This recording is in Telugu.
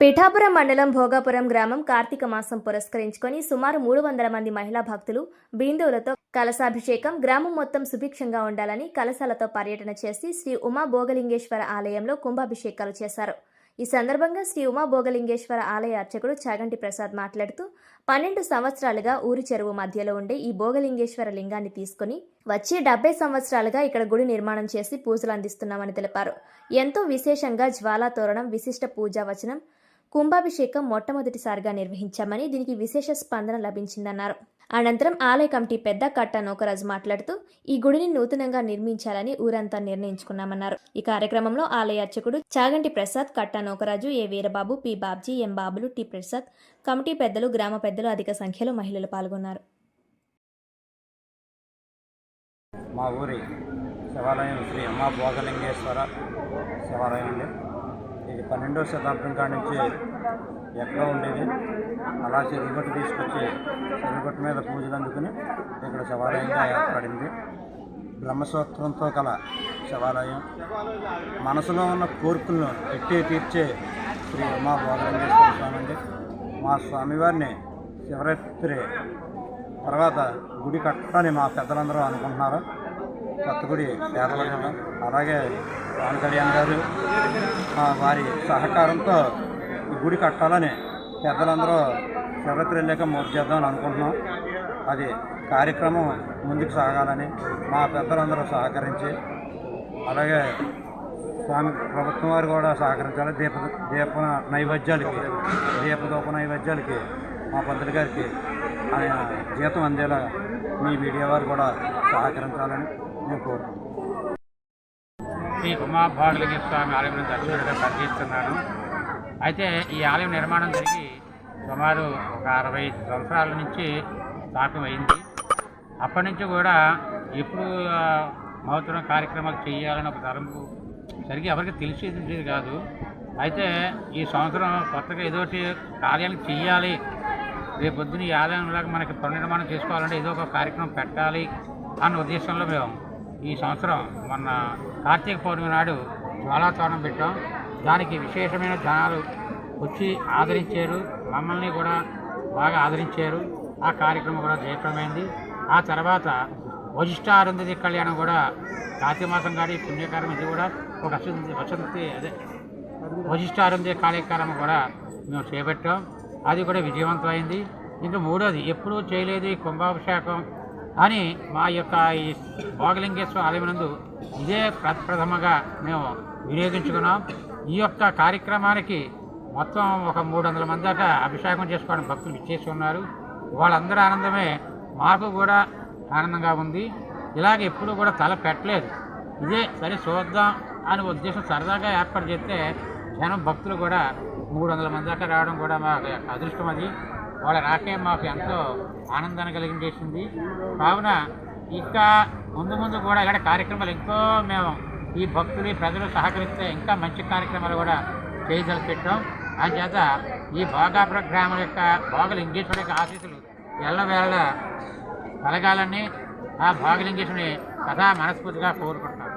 పిఠాపురం మండలం భోగాపురం గ్రామం కార్తీక మాసం పురస్కరించుకొని సుమారు మూడు వందల మంది మహిళా భక్తులు బిందువులతో కలశాభిషేకం గ్రామం మొత్తం సుభిక్షంగా ఉండాలని కలశాలతో పర్యటన చేసి శ్రీ ఉమా భోగలింగేశ్వర ఆలయంలో కుంభాభిషేకాలు చేశారు. ఈ సందర్భంగా శ్రీ ఉమా భోగలింగేశ్వర ఆలయ అర్చకుడు చాగంటి ప్రసాద్ మాట్లాడుతూ పన్నెండు సంవత్సరాలుగా ఊరి చెరువు మధ్యలో ఉండే ఈ భోగలింగేశ్వర లింగాన్ని తీసుకుని వచ్చి డెబ్బై సంవత్సరాలుగా ఇక్కడ గుడి నిర్మాణం చేసి పూజలు అందిస్తున్నామని తెలిపారు. ఎంతో విశేషంగా జ్వాలా తోరణం విశిష్ట పూజా వచనం కుంభాభిషేకం మొట్టమొదటిసారిగా నిర్వహించామని దీనికి విశేష స్పందన లభించిందన్నారు. అనంతరం ఆలయ కమిటీ పెద్ద కట్ట నోకరాజు మాట్లాడుతూ ఈ గుడిని నూతనంగా నిర్మించాలని ఊరంతా నిర్ణయించుకున్నామన్నారు. ఈ కార్యక్రమంలో ఆలయ అర్చకుడు Chaganti Prasad Katta Nokaraju A Veerababu P Babji M Babulu T Prasad committee పెద్దలు గ్రామ పెద్దలు అధిక సంఖ్యలో మహిళలు పాల్గొన్నారు. మా ఊరి శివాలయం శ్రీ అమ్మ భోగలింగేశ్వర శివాలయం అండి. ఇది పన్నెండవ శతాబ్దం కానించి నుంచి ఎక్కడో ఉండేది. అలా చెరుగొట్టు తీసుకొచ్చి చెరుగొట్టు మీద పూజలు అందుకుని ఇక్కడ శివాలయంగా ఏర్పడింది. బ్రహ్మసూత్రంతో కల శివాలయం. మనసులో ఉన్న కోరికలను ఎట్టి తీర్చే శ్రీ ఉమా భోగలింగేశ్వర స్వామి అండి మా స్వామివారిని శివరాత్రి తర్వాత గుడి కట్టాలని మా పెద్దలందరూ అనుకుంటున్నారు. కొత్తగుడి గుడి అలాగే పవన్ కళ్యాణ్ గారు వారి సహకారంతో గుడి కట్టాలని పెద్దలందరూ శివరాత్రి వెళ్ళాక మూర్తి చేద్దామని అనుకుంటున్నాం. అది కార్యక్రమం ముందుకు సాగాలని మా పెద్దలందరూ సహకరించి అలాగే స్వామి ప్రభుత్వం వారు కూడా సహకరించాలి. దీప దీప నైవేద్యాలకి దీపదూప నైవేద్యాలకి మా పంతులు గారికి ఆయన జీతం అందేలా మీ మీడియా వారు కూడా సహకరించాలని నేను కోరుతున్నాను శ్రీ ఉమాభాగలింగ స్వామి ఆలయం దర్శకుడిగా పనిచేస్తున్నాను అయితే ఈ ఆలయం నిర్మాణం జరిగి సుమారు ఒక అరవై సంవత్సరాల నుంచి స్టార్ట్ అయింది అప్పటి నుంచి కూడా ఎప్పుడు మహోత్సవం కార్యక్రమాలు చేయాలని ఒక తరంపు సరిగ్గా ఎవరికి తెలిసేది కాదు. అయితే ఈ సంవత్సరం కొత్తగా ఏదోటి కార్యాలు చేయాలి రేపు పొద్దున ఈ ఆలయంలో మనకి పునర్నిర్మాణం చేసుకోవాలంటే ఏదో ఒక కార్యక్రమం పెట్టాలి అన్న ఉద్దేశంలో మేము ఈ సంవత్సరం మొన్న కార్తీక పౌర్ణమి నాడు జ్వాలాతోరణం పెట్టాం. దానికి విశేషమైన జనాలు వచ్చి ఆదరించారు. మమ్మల్ని కూడా బాగా ఆదరించారు. ఆ కార్యక్రమం కూడా జయప్రమైంది ఆ తర్వాత వశిష్ఠ అరుంధతి కళ్యాణం కూడా కార్తీక మాసం కాడి పుణ్యకారం ఇది కూడా ఒక వసంతి వసంతి అదే వశిష్ఠ అరుంధతి కార్యక్రమం కూడా మేము చేపట్టాం. అది కూడా విజయవంతమైంది. ఇంకా మూడోది ఎప్పుడూ చేయలేదు కుంభాభిషేకం. అని మా యొక్క ఈ భోగలింగేశ్వర ఆలయమునందు నందు ఇదే ప్రప్రథమగా మేము వినియోగించుకున్నాం. ఈ యొక్క కార్యక్రమానికి మొత్తం ఒక మూడు వందల మంది దాకా అభిషేకం చేసుకోవడం భక్తులు ఇచ్చేసి ఉన్నారు. వాళ్ళందరూ ఆనందమే మాకు కూడా ఆనందంగా ఉంది. ఇలాగ ఎప్పుడూ కూడా తల పెట్టలేదు. ఇదే సరే చూద్దాం అని ఉద్దేశం సరదాగా ఏర్పాటు చేస్తే జనం భక్తులు కూడా మూడు వందల మంది దాకా రావడం కూడా మాకు అదృష్టం అది. వాళ్ళ రాకే మాకు ఎంతో ఆనందాన్ని కలిగించేసింది కావున ఇంకా ముందు ముందు కూడా ఇలాంటి కార్యక్రమాలు ఎంతో మేము ఈ భక్తులు ప్రజలు సహకరిస్తే ఇంకా మంచి కార్యక్రమాలు కూడా చేయదలిపెట్టాం అందుచేత ఈ భోగాపుర గ్రామం యొక్క భోగలింగేశ్వరి యొక్క ఆశీస్సులు ఎల్లవేళ కలగాలని ఆ భోగలింగేశ్వరుని కథా మనస్ఫూర్తిగా కోరుకుంటున్నాం.